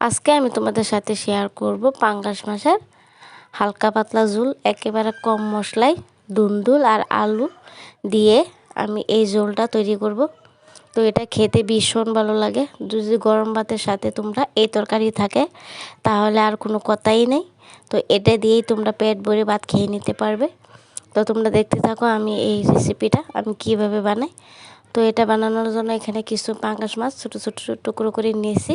আজকে আমি তোমাদের সাথে শেয়ার করব পাঙ্গাস মাছের হালকা পাতলা ঝোল, একেবারে কম মশলায় দুন্দুল আর আলু দিয়ে আমি এই ঝোলটা তৈরি করব। তো এটা খেতে ভীষণ ভালো লাগে। যদি গরম ভাতের সাথে তোমরা এই তরকারি থাকে, তাহলে আর কোনো কথাই নেই। তো এটা দিয়েই তোমরা পেট ভরে ভাত খেয়ে নিতে পারবে। তো তোমরা দেখতে থাকো আমি এই রেসিপিটা আমি কীভাবে বানাই। তো এটা বানানোর জন্য এখানে কিছু পাঙ্গাস মাছ ছোটো ছোটো টুকরো করে নিয়েছি।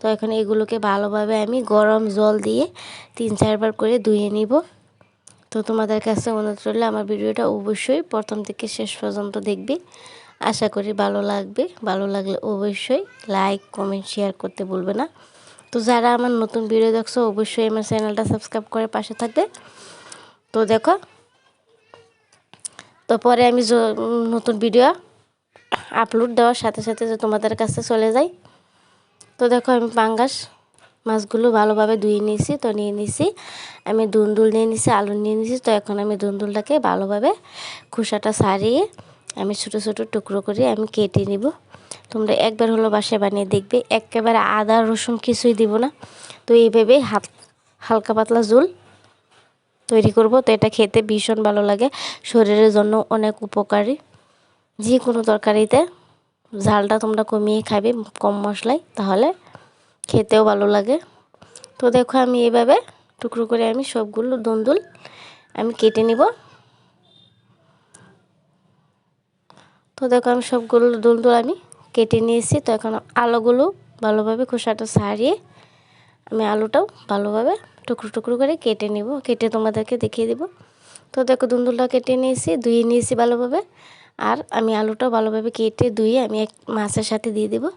তো এখন এগুলোকে ভালোভাবে আমি গরম জল দিয়ে তিন, চারবার করে ধুয়ে নিব। তো তোমাদের কাছে অনুরোধ করলে আমার ভিডিওটা অবশ্যই প্রথম থেকে শেষ পর্যন্ত দেখবে। আশা করি ভালো লাগবে। ভালো লাগলে অবশ্যই লাইক কমেন্ট শেয়ার করতে বলবে না। তো যারা আমার নতুন ভিডিও দেখছ, অবশ্যই আমার চ্যানেলটা সাবস্ক্রাইব করে পাশে থাকবে। তো দেখো, তো পরে আমি নতুন ভিডিও আপলোড দেওয়ার সাথে সাথে যে তোমাদের কাছে চলে যায় তো দেখো আমি পাঙ্গাস মাছগুলো ভালোভাবে ধুয়ে নিয়েছি, তো নিয়ে নিয়েছি। আমি দুন্দুল নিয়ে নিয়েছি, আলু নিয়ে নিয়েছি, তো এখন আমি দুন্দুলটাকে ভালোভাবে খোসাটা সারিয়ে আমি ছোটো ছোটো টুকরো করে আমি কেটে নিব। তোমরা একবার হলো বাসায় বানিয়ে দেখবে, একেবারে আদা, রসুন কিছুই দিব না। তো এইভাবে হাত, হালকা পাতলা জোল তৈরি করব, তো এটা খেতে ভীষণ ভালো লাগে, শরীরের জন্য অনেক উপকারী। যে কোনো তরকারিতে ঝালটা তোমরা কমিয়ে খাবে কম মশলায়, তাহলে খেতেও ভালো লাগে। তো দেখো আমি এভাবে টুকরো করে আমি সবগুলো দুন্দুল আমি কেটে নিব। তো দেখো আমি সবগুলো দুন্দুল আমি কেটে নিয়েছি। তো এখন আলুগুলো ভালোভাবে খোসাটা সারিয়ে আমি আলুটাও ভালোভাবে টুকরো টুকরো করে কেটে নিব। কেটে তোমাদেরকে দেখিয়ে দিব। তো দেখো দুন্দুলটা কেটে নিয়েছি, ধুয়ে নিয়েছি ভালোভাবে। আর আমি আলুটা ভালোভাবে কেটে ধুয়ে আমি এক মাছের সাথে দিয়ে দেবো।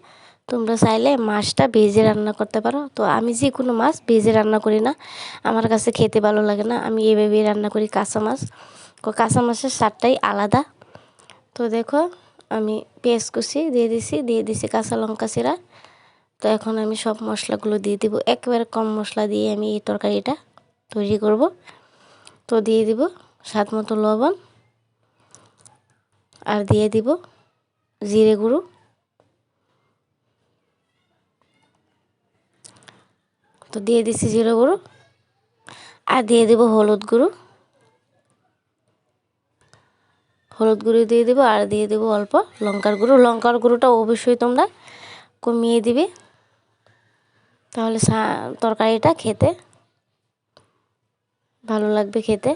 তোমরা চাইলে মাছটা ভেজে রান্না করতে পারো। তো আমি যে কোনো মাছ ভেজে রান্না করি না। আমার কাছে খেতে ভালো লাগে না। আমি এভাবেই রান্না করি কাঁচা মাছ। কাঁচা মাছের স্বাদটাই আলাদা। তো দেখো, আমি পেঁয়াজ কুচি দিয়ে দিছি দিয়ে দিছি কাঁচা লঙ্কা চিরা তো এখন আমি সব মশলাগুলো দিয়ে দিব। একেবারে কম মশলা দিয়ে আমি এই তরকারিটা তৈরি করব। তো দিয়ে দিব স্বাদ মতো লবণ। আর দিয়ে দিব জিরে গুঁড়ো। তো দিয়ে দিচ্ছি জিরে গুঁড়ো আর দিয়ে দেবো হলুদ গুঁড়ো। হলুদ গুঁড়ো দিয়ে দেবো আর দিয়ে দেবো অল্প লঙ্কার গুঁড়ো। লঙ্কার গুঁড়োটা অবশ্যই তোমরা কমিয়ে দিবে। তাহলে তরকারিটা খেতে ভালো লাগবে খেতে।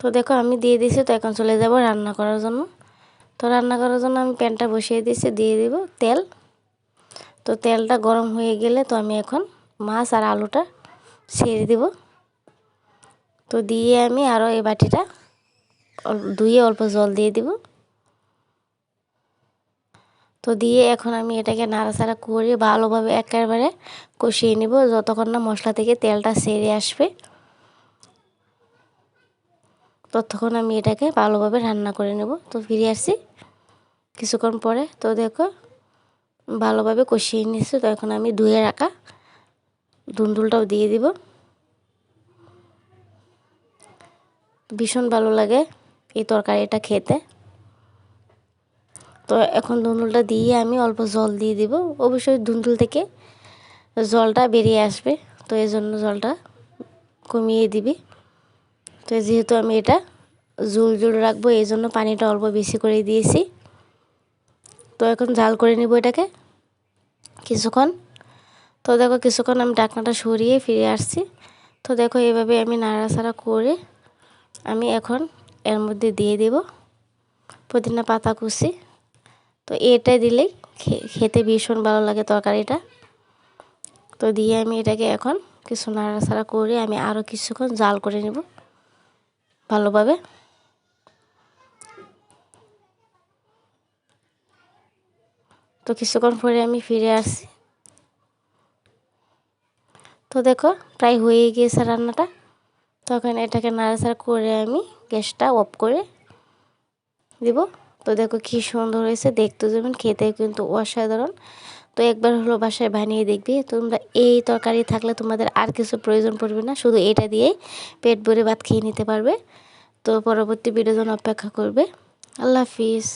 তো দেখো আমি দিয়ে দিয়েছি, তো এখন চলে যাব রান্না করার জন্য। তো রান্না করার জন্য আমি প্যানটা বসিয়ে দিয়েছি, দিয়ে দিব তেল। তো তেলটা গরম হয়ে গেলে তো আমি এখন মাছ আর আলুটা ছেড়ে দেব। তো দিয়ে আমি আরও এই বাটিটা ধুয়ে অল্প জল দিয়ে দিব। তো দিয়ে এখন আমি এটাকে নাড়াচাড়া করে ভালোভাবে একেবারে কষিয়ে নেব, যতক্ষণ না মশলা থেকে তেলটা সেরে আসবে। ততক্ষণ আমি এটাকে ভালোভাবে রান্না করে নেব। তো ফিরে আসছি কিছুক্ষণ পরে। তো দেখো, ভালোভাবে কষিয়ে নিয়েছি। তো এখন আমি ধুয়ে রাখা ধুন্দুলটাও দিয়ে দিব। ভীষণ ভালো লাগে এই তরকারিটা খেতে। তো এখন ধুন্দুলটা দিয়ে আমি অল্প জল দিয়ে দিব। অবশ্যই ধুন্দুল থেকে জলটা বেরিয়ে আসবে। তো এই জন্য জলটা কমিয়ে দিবি। তো যেহেতু আমি এটা জুল জুল রাখব, এই জন্য পানিটা অল্প বেশি করে দিয়েছি। তো এখন জাল করে নিব এটাকে কিছুক্ষণ। তো দেখো কিছুক্ষণ আমি ডাকনাটা সরিয়ে ফিরে আসছি। তো দেখো এভাবে আমি নাড়াচাড়া করে আমি এখন এর মধ্যে দিয়ে দেব পুদিনা পাতা কুচি। তো এটা দিলেই খেতে ভীষণ ভালো লাগে তরকারিটা। তো দিয়ে আমি এটাকে এখন কিছু নাড়াচাড়া করে আমি আরও কিছুক্ষণ জাল করে নেব। ভালোভাবে? তো কিছুক্ষণ পরে আমি ফিরে আসছি। তো দেখো, প্রায় হয়ে গিয়েছে রান্নাটা। তখন এটাকে নাড়াচাড়া করে আমি গ্যাসটা অফ করে দিব। তো দেখো কি সুন্দর হয়েছে। দেখতে যেমন খেতে কিন্তু অসাধারণ। তো একবার হলো বাসায় বানিয়ে দেখবে। তোমরা এই তরকারি থাকলে তোমাদের আর কিছু প্রয়োজন পড়বে না, শুধু এটা দিয়েই পেট ভরে ভাত খেয়ে নিতে পারবে। তো পরবর্তী বিনোদন অপেক্ষা করবে। আল্লাহ হাফিজ।